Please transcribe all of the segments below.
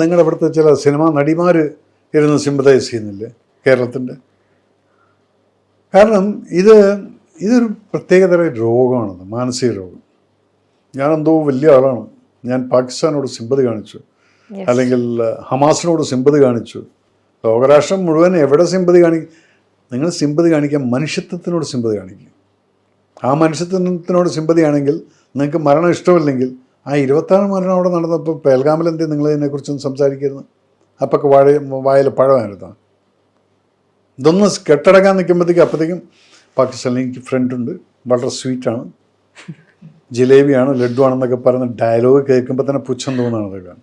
നിങ്ങളുടെ അവിടുത്തെ ചില സിനിമാ നടിമാർ ഇരുന്ന് സിമ്പതൈസ് ചെയ്യുന്നില്ലേ കേരളത്തിന്റെ കാരണം ഇത് ഇതൊരു പ്രത്യേകതര രോഗമാണത് മാനസിക രോഗം. ഞാൻ എന്തോ വലിയ ആളാണ്. ഞാൻ പാകിസ്ഥാനോട് സിമ്പതി കാണിച്ചു. അല്ലെങ്കിൽ ഹമാസിനോട് സിമ്പതി കാണിച്ചു. ലോകരാഷ്ട്രം മുഴുവൻ എവിടെ സിമ്പതി കാണിക്കും? നിങ്ങൾ സിമ്പതി കാണിക്കാൻ മനുഷ്യത്വത്തിനോട് സിമ്പതി കാണിക്കും. ആ മനുഷ്യത്വത്തിനോട് സിമ്പതിയാണെങ്കിൽ നിങ്ങൾക്ക് മരണം ഇഷ്ടമില്ലെങ്കിൽ ആ ഇരുപത്താറ് മരണം അവിടെ നടന്നപ്പോൾ പേൽഗാമിൽ എന്തേ നിങ്ങൾ ഇതിനെക്കുറിച്ചൊന്നും സംസാരിക്കരുത്. അപ്പൊക്കെ വാഴ വായിൽ പഴമായിരുന്നു ഇതൊന്ന് കെട്ടടക്കാൻ നിൽക്കുമ്പോഴത്തേക്കും അപ്പോഴത്തേക്കും പാകിസ്ഥാനിൽ എനിക്ക് ഫ്രണ്ട് ഉണ്ട്. വളരെ സ്വീറ്റാണ് ജിലേബിയാണ് ലഡു ആണെന്നൊക്കെ പറയുന്ന ഡയലോഗ് കേൾക്കുമ്പോൾ തന്നെ പുച്ഛം തോന്നുന്നതാണ് അതൊക്കെ.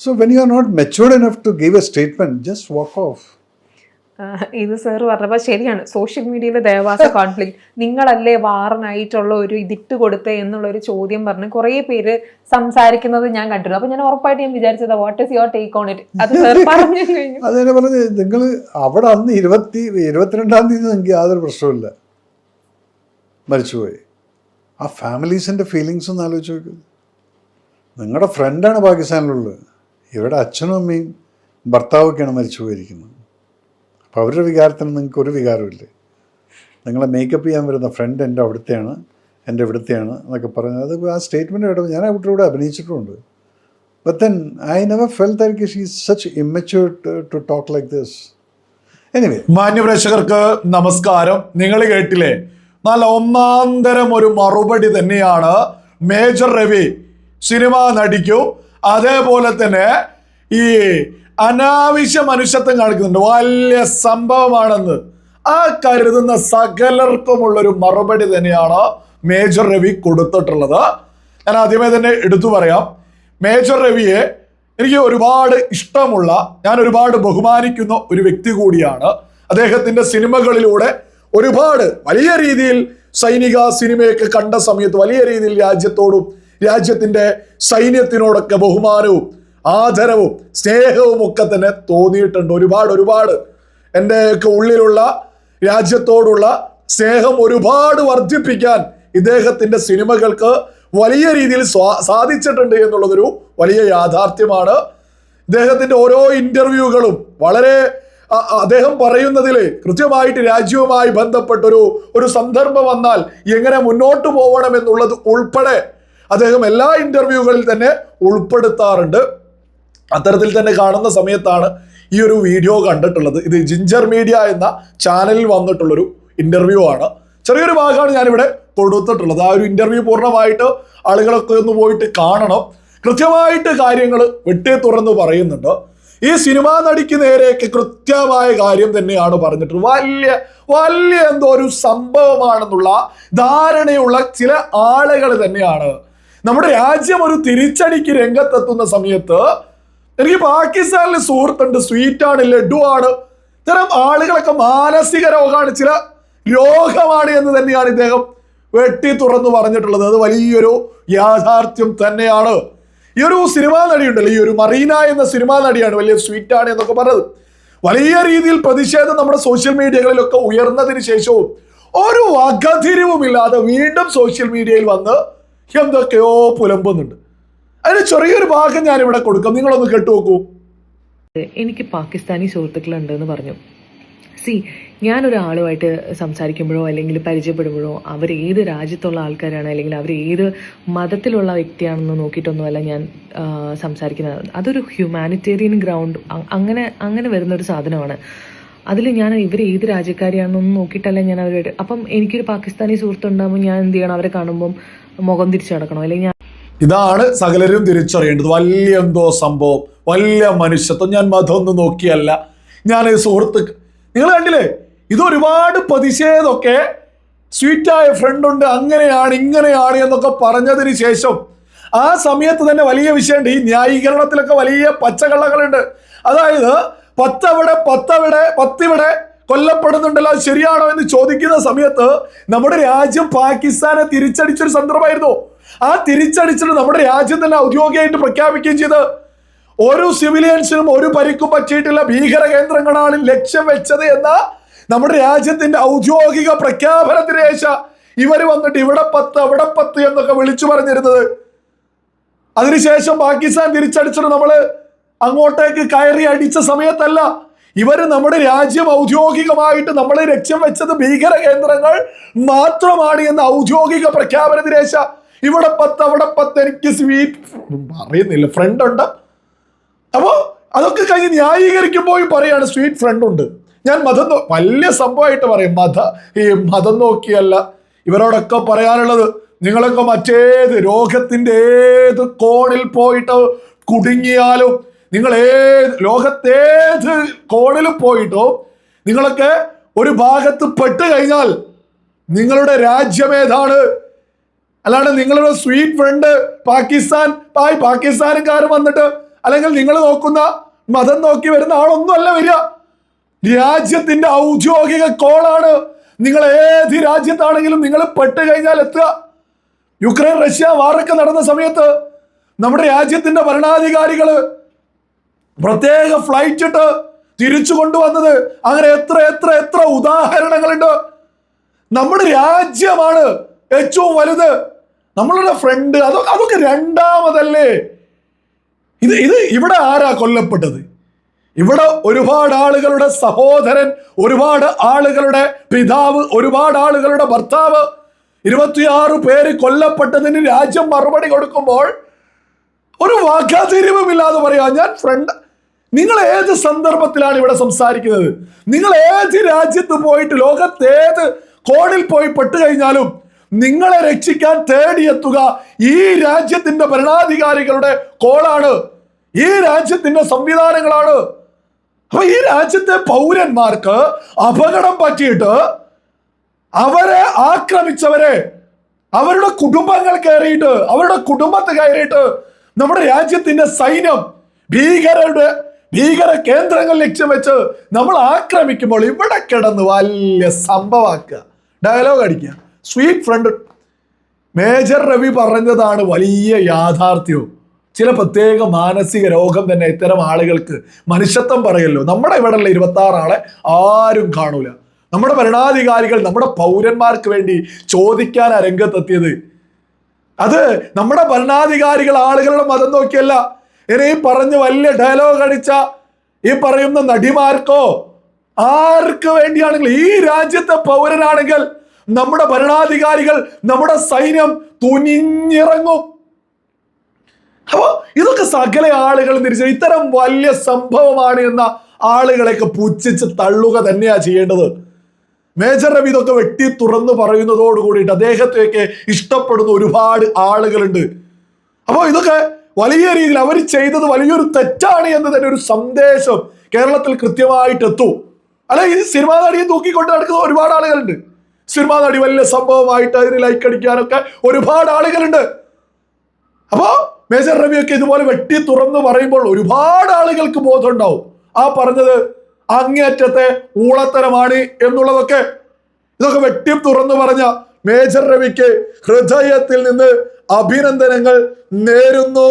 So when you are not matured enough to give a statement just walk off ഇത് സാർ പറഞ്ഞപ്പോൾ ശരിയാണ്. സോഷ്യൽ മീഡിയയിലെ ദേവാസ കോൺഫ്ലിക്ട് നിങ്ങളല്ലേ വാറനായിട്ടുള്ള ഒരു ഇതിട്ട് കൊടുത്തേ എന്നുള്ള ഒരു ചോദ്യം പറഞ്ഞ് കുറേ പേര് സംസാരിക്കുന്നത് ഞാൻ കണ്ടിരുന്നു. അപ്പൊ ഞാൻ ഉറപ്പായിട്ട് ഞാൻ വിചാരിച്ചത് what is your take on it അത് സാർ പറഞ്ഞു കഴിഞ്ഞു. പറഞ്ഞു നിങ്ങൾ അവിടെ അന്ന് ഇരുപത്തി ഇരുപത്തിരണ്ടാം തീയതി നിങ്ങൾക്ക് യാതൊരു പ്രശ്നമില്ല മരിച്ചുപോയി. ആ ഫാമിലീസിന്റെ ഫീലിങ്സ് ഒന്ന് ആലോചിച്ച് നോക്കൂ. നിങ്ങളുടെ ഫ്രണ്ടാണ് പാകിസ്ഥാനിലുള്ളത്. ഇവരുടെ അച്ഛനും അമ്മയും ഭർത്താവൊക്കെയാണ് മരിച്ചു പോയിരിക്കുന്നത് അപ്പോൾ അവരുടെ വികാരത്തിന് നിങ്ങൾക്ക് ഒരു വികാരമില്ലേ നിങ്ങളെ മേക്കപ്പ് ചെയ്യാൻ വരുന്ന ഫ്രണ്ട് എന്റെ അവിടുത്തെയാണ് എന്റെ ഇവിടുത്തെയാണ് എന്നൊക്കെ പറഞ്ഞ് അത് ആ സ്റ്റേറ്റ്മെന്റ് കേട്ടപ്പോൾ ഞാൻ അവിടെ ഇവിടെ അഭിനയിച്ചിട്ടുമുണ്ട് but I never felt that she such immature to talk like this anyway മാന്യപ്രേക്ഷകർക്ക് നമസ്കാരം. നിങ്ങൾ കേട്ടില്ലേ? നല്ല ഒന്നാന്തരം ഒരു മറുപടി തന്നെയാണ് മേജർ രവി സിനിമ നടിക്കും. അതേപോലെ തന്നെ ഈ അനാവശ്യ മനുഷ്യത്വം കാണിക്കുന്നുണ്ട്. വലിയ സംഭവമാണെന്ന്. ആ കരുതുന്ന സകലർക്കുമുള്ളൊരു മറുപടി തന്നെയാണ് മേജർ രവി കൊടുത്തിട്ടുള്ളത്. ഞാൻ ആദ്യമേ തന്നെ എടുത്തു പറയാം. മേജർ രവിയെ എനിക്ക് ഒരുപാട് ഇഷ്ടമുള്ള ഞാൻ ഒരുപാട് ബഹുമാനിക്കുന്ന ഒരു വ്യക്തി കൂടിയാണ്. അദ്ദേഹത്തിന്റെ സിനിമകളിലൂടെ ഒരുപാട് വലിയ രീതിയിൽ സൈനിക സിനിമയൊക്കെ കണ്ട സമയത്ത് വലിയ രീതിയിൽ രാജ്യത്തോടും രാജ്യത്തിന്റെ സൈന്യത്തിനോടൊക്കെ ബഹുമാനവും ആദരവും സ്നേഹവും ഒക്കെ തന്നെ തോന്നിയിട്ടുണ്ട്. ഒരുപാട് ഒരുപാട്. എന്റെ ഒക്കെ ഉള്ളിലുള്ള രാജ്യത്തോടുള്ള സ്നേഹം ഒരുപാട് വർദ്ധിപ്പിക്കാൻ ഇദ്ദേഹത്തിന്റെ സിനിമകൾക്ക് വലിയ രീതിയിൽ സാധിച്ചിട്ടുണ്ട് എന്നുള്ളതൊരു വലിയ യാഥാർത്ഥ്യമാണ്. ഇദ്ദേഹത്തിന്റെ ഓരോ ഇന്റർവ്യൂകളും വളരെ അദ്ദേഹം പറയുന്നതിൽ കൃത്യമായിട്ട് രാജ്യവുമായി ബന്ധപ്പെട്ടൊരു ഒരു സന്ദർഭം വന്നാൽ എങ്ങനെ മുന്നോട്ട് പോകണം എന്നുള്ളത് ഉൾപ്പെടെ അദ്ദേഹം എല്ലാ ഇന്റർവ്യൂകളിൽ തന്നെ ഉൾപ്പെടുത്താറുണ്ട്. അത്തരത്തിൽ തന്നെ കാണുന്ന സമയത്താണ് ഈ ഒരു വീഡിയോ കണ്ടിട്ടുള്ളത്. ഇത് ജിഞ്ചർ മീഡിയ എന്ന ചാനലിൽ വന്നിട്ടുള്ളൊരു ഇന്റർവ്യൂ ആണ്. ചെറിയൊരു ഭാഗമാണ് ഞാനിവിടെ കൊടുത്തിട്ടുള്ളത് ആ ഒരു ഇന്റർവ്യൂ പൂർണമായിട്ട് ആളുകളൊക്കെ ഒന്ന് പോയിട്ട് കാണണം. കൃത്യമായിട്ട് കാര്യങ്ങൾ വെട്ടി തുറന്ന് പറയുന്നുണ്ട്. ഈ സിനിമാ നടിക്ക് നേരെയൊക്കെ കൃത്യമായ കാര്യം തന്നെയാണ് പറഞ്ഞിട്ടുള്ളത്. വലിയ വലിയ എന്തോ ഒരു സംഭവമാണെന്നുള്ള ധാരണയുള്ള ചില ആളുകൾ തന്നെയാണ്. നമ്മുടെ രാജ്യം ഒരു തിരിച്ചടിക്ക് രംഗത്തെത്തുന്ന സമയത്ത് എനിക്ക് പാകിസ്ഥാനിൽ സുഹൃത്തുണ്ട് സ്വീറ്റ് ആണ് ലഡു ആണ് ഇത്തരം ആളുകളൊക്കെ മാനസിക രോഗമാണ് ചില രോഗമാണ് എന്ന് തന്നെയാണ് ഇദ്ദേഹം വെട്ടി തുറന്നു പറഞ്ഞിട്ടുള്ളത്. അത് വലിയൊരു യാഥാർത്ഥ്യം തന്നെയാണ്. ഈ ഒരു സിനിമാ നടിയുണ്ടല്ലോ ഈ ഒരു മറീന എന്ന സിനിമാ നടിയാണ് വലിയ സ്വീറ്റ് ആണ് എന്നൊക്കെ പറഞ്ഞത്. വലിയ രീതിയിൽ പ്രതിഷേധം നമ്മുടെ സോഷ്യൽ മീഡിയകളിലൊക്കെ ഉയർന്നതിന് ശേഷവും ഒരു വകതിരിവുമില്ലാതെ വീണ്ടും സോഷ്യൽ മീഡിയയിൽ വന്ന് എന്തൊക്കെയോ പുലമ്പുന്നുണ്ട്. അതിന് ചെറിയൊരു ഭാഗം ഞാൻ ഇവിടെ കൊടുക്കാം. നിങ്ങളൊന്ന് കേട്ടു നോക്കൂ. എനിക്ക് പാകിസ്ഥാനി സുഹൃത്തുക്കളുണ്ട് എന്ന് പറഞ്ഞു. സി ഞാനൊരാളുമായിട്ട് സംസാരിക്കുമ്പോഴോ അല്ലെങ്കിൽ പരിചയപ്പെടുമ്പോഴോ അവർ ഏത് രാജ്യത്തുള്ള ആൾക്കാരാണ് അല്ലെങ്കിൽ അവർ ഏത് മതത്തിലുള്ള വ്യക്തിയാണെന്ന് നോക്കിയിട്ടൊന്നുമല്ല ഞാൻ സംസാരിക്കുന്നത്. അതൊരു ഹ്യൂമാനിറ്റേറിയൻ ഗ്രൗണ്ട് അങ്ങനെ അങ്ങനെ വരുന്നൊരു സാധനമാണ്. അതിൽ ഞാൻ ഇവർ ഏത് രാജ്യക്കാരിയാണെന്നൊന്നും നോക്കിയിട്ടല്ല ഞാൻ അവരോട്. അപ്പം എനിക്കൊരു പാകിസ്ഥാനി സുഹൃത്തുണ്ടാകുമ്പോൾ ഞാൻ എന്ത് ചെയ്യണം? അവരെ കാണുമ്പം മുഖം തിരിച്ചു നടക്കണോ. അല്ലെങ്കിൽ ഇതാണ് സകലരും തിരിച്ചറിയേണ്ടത്. വലിയ എന്തോ സംഭവം വലിയ മനുഷ്യത്വം. ഞാൻ മതമൊന്നും നോക്കിയല്ല. ഞാൻ സുഹൃത്ത് നിങ്ങൾ കണ്ടില്ലേ? ഇത് ഒരുപാട് പ്രതിഷേധമൊക്കെ സ്വീറ്റായ ഫ്രണ്ട് ഉണ്ട്. അങ്ങനെയാണ് ഇങ്ങനെയാണ് എന്നൊക്കെ പറഞ്ഞതിന് ശേഷം ആ സമയത്ത് തന്നെ വലിയ വിഷയമുണ്ട്. ഈ ന്യായീകരണത്തിലൊക്കെ വലിയ പച്ചക്കള്ളകളുണ്ട്. അതായത് പത്തവിടെ പത്തവിടെ പത്തിവിടെ കൊല്ലപ്പെടുന്നുണ്ടല്ലോ. ശരിയാണോ എന്ന് ചോദിക്കുന്ന സമയത്ത് നമ്മുടെ രാജ്യം പാകിസ്ഥാനെ തിരിച്ചടിച്ചൊരു സന്ദർഭമായിരുന്നു. ആ തിരിച്ചടിച്ചിട്ട് നമ്മുടെ രാജ്യം തന്നെ ഔദ്യോഗികമായിട്ട് പ്രഖ്യാപിക്കുകയും ചെയ്ത്. ഒരു സിവിലിയൻസിനും ഒരു പരിക്കും പറ്റിയിട്ടില്ല. ഭീകര കേന്ദ്രങ്ങളാണ് ലക്ഷ്യം വെച്ചത് എന്ന നമ്മുടെ രാജ്യത്തിന്റെ ഔദ്യോഗിക പ്രഖ്യാപനത്തിന് ശേഷം ഇവർ വന്നിട്ട് ഇവിടെ പത്ത് അവിടെ പത്ത് എന്നൊക്കെ വിളിച്ചു പറഞ്ഞിരുന്നത്. അതിനുശേഷം പാകിസ്ഥാൻ തിരിച്ചടിച്ചിട്ട് നമ്മൾ അങ്ങോട്ടേക്ക് കയറി അടിച്ച സമയത്തല്ല ഇവർ നമ്മുടെ രാജ്യം ഔദ്യോഗികമായിട്ട് നമ്മളെ ലക്ഷ്യം വെച്ചത് ഭീകര കേന്ദ്രങ്ങൾ മാത്രമാണ് എന്ന ഔദ്യോഗിക പ്രഖ്യാപനത്തിന് ദിനേശ ഇവിടെ പത്ത് അവിടെ പത്ത് എനിക്ക് സ്വീറ്റ് പറയുന്നില്ല. ഫ്രണ്ട് ഉണ്ട്. അപ്പോൾ അതൊക്കെ കഴിഞ്ഞ് ന്യായീകരിക്കുമ്പോൾ പറയാണ് സ്വീറ്റ് ഫ്രണ്ട് ഉണ്ട്. ഞാൻ മതം വലിയ സംഭവമായിട്ട് പറയും. മത ഈ മതം നോക്കിയല്ല. ഇവരോടൊക്കെ പറയാനുള്ളത് നിങ്ങളൊക്കെ മറ്റേത് രോഗത്തിന്റെ ഏത് കോണിൽ പോയിട്ട് കുടുങ്ങിയാലും നിങ്ങൾ ഏത് ലോകത്തേത് കോണിൽ പോയിട്ടോ നിങ്ങളൊക്കെ ഒരു ഭാഗത്ത് പെട്ട് കഴിഞ്ഞാൽ നിങ്ങളുടെ രാജ്യം ഏതാണ്? അല്ലാണ്ട് നിങ്ങളുടെ സ്വീറ്റ് ഫ്രണ്ട് പാകിസ്ഥാൻ ആയി പാകിസ്ഥാനുകാർ വന്നിട്ട് അല്ലെങ്കിൽ നിങ്ങൾ നോക്കുന്ന മതം നോക്കി വരുന്ന ആളൊന്നും അല്ല വരിക. രാജ്യത്തിന്റെ ഔദ്യോഗിക കോളാണ്. നിങ്ങൾ ഏത് രാജ്യത്താണെങ്കിലും നിങ്ങൾ പെട്ട് കഴിഞ്ഞാൽ എത്തുക. യുക്രൈൻ റഷ്യ വാറൊക്കെ നടന്ന സമയത്ത് നമ്മുടെ രാജ്യത്തിന്റെ ഭരണാധികാരികൾ പ്രത്യേക ഫ്ലൈറ്റ് ഇട്ട് തിരിച്ചു കൊണ്ടുവന്നത്. അങ്ങനെ എത്ര എത്ര എത്ര ഉദാഹരണങ്ങളുണ്ട്. നമ്മുടെ രാജ്യമാണ് ഏറ്റവും വലുത്. നമ്മളുടെ ഫ്രണ്ട് അതൊക്കെ അതൊക്കെ രണ്ടാമതല്ലേ? ഇത് ഇത് ഇവിടെ ആരാ കൊല്ലപ്പെട്ടത്? ഇവിടെ ഒരുപാട് ആളുകളുടെ സഹോദരൻ ഒരുപാട് ആളുകളുടെ പിതാവ് ഒരുപാട് ആളുകളുടെ ഭർത്താവ് ഇരുപത്തിയാറ് പേര് കൊല്ലപ്പെട്ടതിന് രാജ്യം മറുപടി കൊടുക്കുമ്പോൾ ഒരു വാക്കാതിരിവുമില്ലാതെ പറയാ ഞാൻ ഫ്രണ്ട് നിങ്ങൾ ഏത് സന്ദർഭത്തിലാണ് ഇവിടെ സംസാരിക്കുന്നത്? നിങ്ങൾ ഏത് രാജ്യത്ത് പോയിട്ട് ലോകത്തേത് കോണിൽ പോയി പെട്ട് കഴിഞ്ഞാലും നിങ്ങളെ രക്ഷിക്കാൻ തേടിയെത്തുക ഈ രാജ്യത്തിന്റെ ഭരണാധികാരികളുടെ കോളാണ്. ഈ രാജ്യത്തിന്റെ സംവിധാനങ്ങളാണ്. അപ്പൊ ഈ രാജ്യത്തെ പൗരന്മാർക്ക് അപകടം പറ്റിയിട്ട് അവരെ ആക്രമിച്ചവരെ അവരുടെ കുടുംബങ്ങൾ കയറിയിട്ട് അവരുടെ കുടുംബത്തെ കയറിയിട്ട് നമ്മുടെ രാജ്യത്തിന്റെ സൈന്യം ഭീകരരുടെ ഭീകര കേന്ദ്രങ്ങൾ ലക്ഷ്യം വെച്ച് നമ്മൾ ആക്രമിക്കുമ്പോൾ ഇവിടെ കിടന്ന് വലിയ സംഭവമാക്കുക. ഡയലോഗ് അടിക്കുക. Sweet friend. മേജർ രവി പറഞ്ഞതാണ് വലിയ യാഥാർത്ഥ്യവും. ചില പ്രത്യേക മാനസിക രോഗം തന്നെ ഇത്തരം ആളുകൾക്ക് മനുഷ്യത്വം പറയല്ലോ. നമ്മുടെ ഇവിടെയുള്ള ഇരുപത്തി ആറാളെ ആരും കാണൂല. നമ്മുടെ ഭരണാധികാരികൾ നമ്മുടെ പൗരന്മാർക്ക് വേണ്ടി ചോദിക്കാൻ രംഗത്തെത്തിയത്. അത് നമ്മുടെ ഭരണാധികാരികൾ ആളുകളുടെ മതം നോക്കിയല്ല. ഇനി ഈ പറഞ്ഞ് വലിയ ഡയലോഗ് അടിച്ച ഈ പറയുന്ന നടിമാർക്കോ ആർക്ക് വേണ്ടിയാണെങ്കിൽ ഈ രാജ്യത്തെ പൗരനാണെങ്കിൽ നമ്മുടെ ഭരണാധികാരികൾ നമ്മുടെ സൈന്യം തുനിഞ്ഞിറങ്ങും. അപ്പോ ഇതൊക്കെ സകല ആളുകൾ തിരിച്ചു ഇത്തരം വലിയ സംഭവമാണ് എന്ന ആളുകളെയൊക്കെ പുച്ഛിച്ച് തള്ളുക തന്നെയാ ചെയ്യേണ്ടത്. മേജർ രവി ഇതൊക്കെ വെട്ടി തുറന്ന് പറയുന്നതോട് കൂടിയിട്ട് അദ്ദേഹത്തെയൊക്കെ ഇഷ്ടപ്പെടുന്ന ഒരുപാട് ആളുകളുണ്ട്. അപ്പോൾ ഇതൊക്കെ വലിയ രീതിയിൽ അവർ ചെയ്തത് വലിയൊരു തെറ്റാണ് എന്ന് തന്നെ ഒരു സന്ദേശം കേരളത്തിൽ കൃത്യമായിട്ട് എത്തും അല്ലെ ഇത് സിനിമാ നടിയെ തൂക്കിക്കൊണ്ട് നടക്കുന്ന ഒരുപാട് ആളുകളുണ്ട്. സിനിമാ നടി വലിയ സംഭവമായിട്ട് അതിന് ലൈക്ക് അടിക്കാനൊക്കെ ഒരുപാട് ആളുകളുണ്ട്. അപ്പോ മേജർ രവിയൊക്കെ ഇതുപോലെ വെട്ടി തുറന്ന് പറയുമ്പോൾ ഒരുപാട് ആളുകൾക്ക് ബോധമുണ്ടാവും ആ പറഞ്ഞത് അങ്ങേറ്റത്തെ ഊളത്തരമാണ് എന്നുള്ളതൊക്കെ ഇതൊക്കെ വെട്ടി തുറന്നു പറഞ്ഞ മേജർ രവിക്ക് ഹൃദയത്തിൽ നിന്ന് അഭിനന്ദനങ്ങൾ നേരുന്നു.